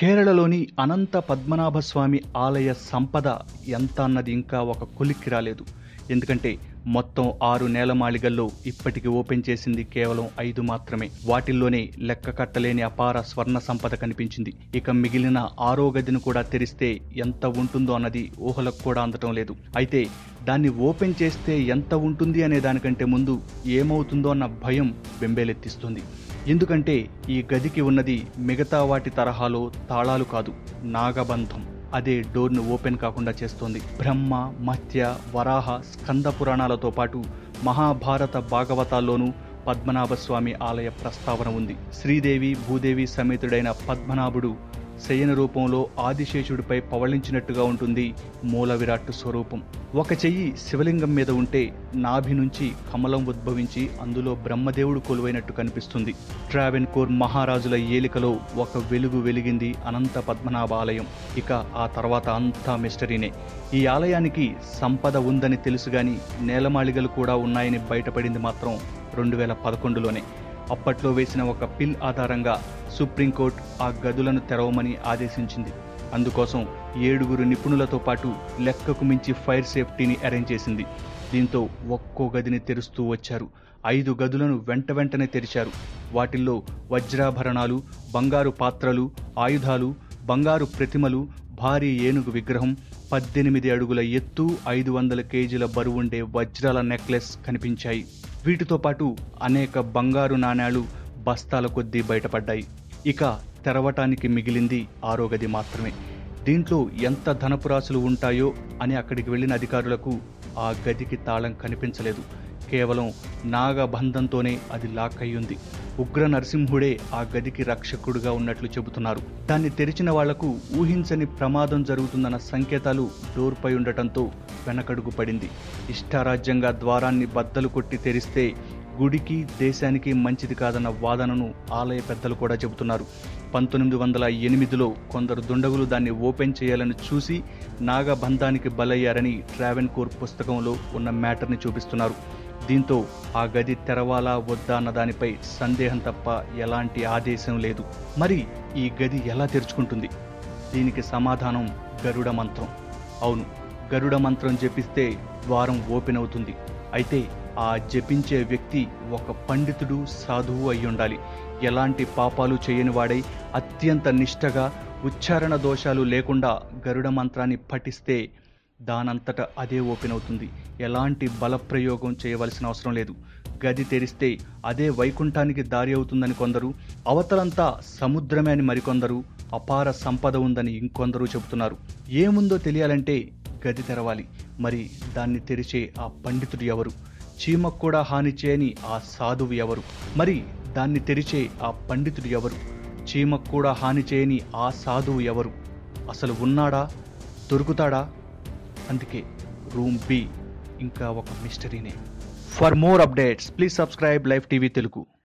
కేరళలోని అనంత పద్మనాభ స్వామి ఆలయ సంపద ఎంత అన్నది ఇంకా ఒక కొలిక్కి రాలేదు. ఎందుకంటే మొత్తం ఆరు నేలమాళిగల్లో ఇప్పటికి ఓపెన్ చేసింది కేవలం ఐదు మాత్రమే. వాటిల్లోనే లెక్క కట్టలేని అపార స్వర్ణ సంపద కనిపించింది. ఇక మిగిలిన ఆరో గదిని కూడా తెరిస్తే ఎంత ఉంటుందో అన్నది ఊహలకు కూడా అందటం లేదు. అయితే దాన్ని ఓపెన్ చేస్తే ఎంత ఉంటుంది అనే దానికంటే ముందు ఏమవుతుందో అన్న భయం బెంబేలెత్తిస్తుంది ఎందుకంటే ఈ గదికి ఉన్నది మిగతా వాటి తరహాలో తాళాలు కాదు నాగబంధం. అదే డోర్ను ఓపెన్ కాకుండా చేస్తోంది. బ్రహ్మ మత్య వరాహ స్కంద పురాణాలతో పాటు మహాభారత భాగవతాల్లోనూ పద్మనాభస్వామి ఆలయ ప్రస్తావన ఉంది. శ్రీదేవి భూదేవి సమేతుడైన పద్మనాభుడు శయన రూపంలో ఆదిశేషుడిపై పవళించినట్టుగా ఉంటుంది మూల విరాట్ స్వరూపం. ఒక చెయ్యి శివలింగం మీద ఉంటే నాభి నుంచి కమలం ఉద్భవించి అందులో బ్రహ్మదేవుడు కొలువైనట్టు కనిపిస్తుంది. ట్రావెన్కోర్ మహారాజుల ఏలికలో ఒక వెలుగు వెలిగింది అనంత పద్మనాభ ఆలయం ఇక ఆ తర్వాత అంతా మిస్టరీనే. ఈ ఆలయానికి సంపద ఉందని తెలుసు గాని నేలమాళిగలు కూడా ఉన్నాయని బయటపడింది మాత్రం రెండు వేల పదకొండులోనే. అప్పట్లో వేసిన ఒక పిల్ ఆధారంగా సుప్రీంకోర్టు ఆ గదులను తెరవమని ఆదేశించింది. అందుకోసం ఏడుగురు నిపుణులతో పాటు లెక్కకు మించి ఫైర్ సేఫ్టీని అరేంజ్ చేసింది. దీంతో ఒక్కో గదిని తెరుస్తూ వచ్చారు. ఐదు గదులను వెంట వెంటనే తెరిచారు. వాటిల్లో వజ్రాభరణాలు బంగారు పాత్రలు ఆయుధాలు బంగారు ప్రతిమలు భారీ ఏనుగు విగ్రహం పద్దెనిమిది అడుగుల ఎత్తు ఐదు వందల కేజీల బరువుండే వజ్రాల నెక్లెస్ కనిపించాయి. వీటితో పాటు అనేక బంగారు నాణేలు బస్తాల కొద్దీ బయటపడ్డాయి. ఇక తెరవటానికి మిగిలింది ఆరో గది మాత్రమే. దీంట్లో ఎంత ధనపురాశులు ఉంటాయో అని అక్కడికి వెళ్ళిన అధికారులకు ఆ గదికి తాళం కనిపించలేదు. కేవలం నాగబంధంతోనే అది లాక్ అయ్యుంది. ఉగ్ర నరసింహుడే ఆ గదికి రక్షకుడుగా ఉన్నట్లు చెబుతున్నారు. దాన్ని తెరిచిన వాళ్ళకు ఊహించని ప్రమాదం జరుగుతుందన్న సంకేతాలు డోర్పై ఉండటంతో వెనకడుగు పడింది. ఇష్టారాజ్యంగా ద్వారాన్ని బద్దలు కొట్టి తెరిస్తే గుడికి దేశానికి మంచిది కాదన్న వాదనను ఆలయ పెద్దలు కూడా చెబుతున్నారు. పంతొమ్మిది వందల ఎనిమిదిలో కొందరు దుండగులు దాన్ని ఓపెన్ చేయాలని చూసి నాగబంధానికి బలయ్యారని ట్రావెన్కోర్ పుస్తకంలో ఉన్న మ్యాటర్ని చూపిస్తున్నారు. దీంతో ఆ గది తెరవాలా వద్దా అన్న దానిపై సందేహం తప్ప ఎలాంటి ఆదేశం లేదు. మరి ఈ గది ఎలా తెరుచుకుంటుంది? దీనికి సమాధానం గరుడ మంత్రం. అవును గరుడ మంత్రం జపిస్తే ద్వారం ఓపెన్ అవుతుంది. అయితే ఆ జపించే వ్యక్తి ఒక పండితుడు సాధువు అయి ఉండాలి ఎలాంటి పాపాలు చేయని వాడై అత్యంత నిష్టగా ఉచ్చారణ దోషాలు లేకుండా గరుడ మంత్రాన్ని పఠిస్తే దానంతట అదే ఓపెన్ అవుతుంది ఎలాంటి బలప్రయోగం చేయవలసిన అవసరం లేదు. గది తెరిస్తే అదే వైకుంఠానికి దారి అవుతుందని కొందరు అవతలంతా సముద్రమే అని మరికొందరు అపార సంపద ఉందని ఇంకొందరు చెబుతున్నారు. ఏముందో తెలియాలంటే గది తెరవాలి. మరి దాన్ని తెరిచే ఆ పండితుడు ఎవరు? చీమకు కూడా హాని చేయని ఆ సాధువు ఎవరు? మరి దాన్ని తెరిచే ఆ పండితుడు ఎవరు? చీమకు కూడా హాని చేయని ఆ సాధువు ఎవరు? అసలు ఉన్నాడా? దొరుకుతాడా? అందుకే రూమ్ బి ఇంకా ఒక మిస్టరీనే. For more updates please subscribe live TV Telugu.